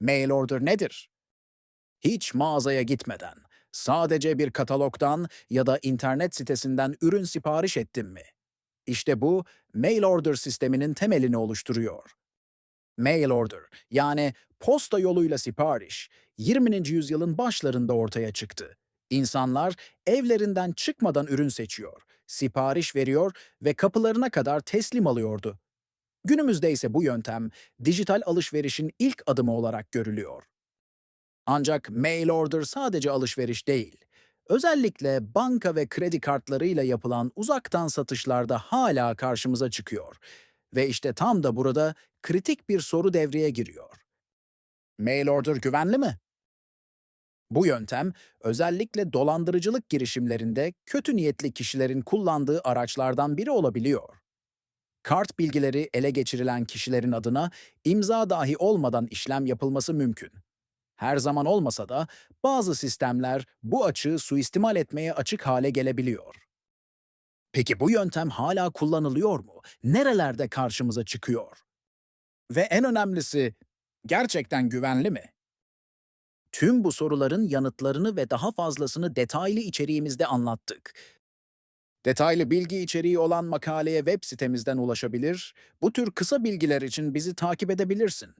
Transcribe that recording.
Mail order nedir? Hiç mağazaya gitmeden, sadece bir katalogdan ya da internet sitesinden ürün sipariş ettim mi? İşte bu, mail order sisteminin temelini oluşturuyor. Mail order, yani posta yoluyla sipariş, 20. yüzyılın başlarında ortaya çıktı. İnsanlar evlerinden çıkmadan ürün seçiyor, sipariş veriyor ve kapılarına kadar teslim alıyordu. Günümüzde ise bu yöntem dijital alışverişin ilk adımı olarak görülüyor. Ancak mail order sadece alışveriş değil. Özellikle banka ve kredi kartlarıyla yapılan uzaktan satışlarda hala karşımıza çıkıyor. Ve işte tam da burada kritik bir soru devreye giriyor. Mail order güvenli mi? Bu yöntem özellikle dolandırıcılık girişimlerinde kötü niyetli kişilerin kullandığı araçlardan biri olabiliyor. Kart bilgileri ele geçirilen kişilerin adına imza dahi olmadan işlem yapılması mümkün. Her zaman olmasa da bazı sistemler bu açığı suistimal etmeye açık hale gelebiliyor. Peki bu yöntem hala kullanılıyor mu? Nerelerde karşımıza çıkıyor? Ve en önemlisi, gerçekten güvenli mi? Tüm bu soruların yanıtlarını ve daha fazlasını detaylı içeriğimizde anlattık. Detaylı bilgi içeriği olan makaleye web sitemizden ulaşabilir, bu tür kısa bilgiler için bizi takip edebilirsin.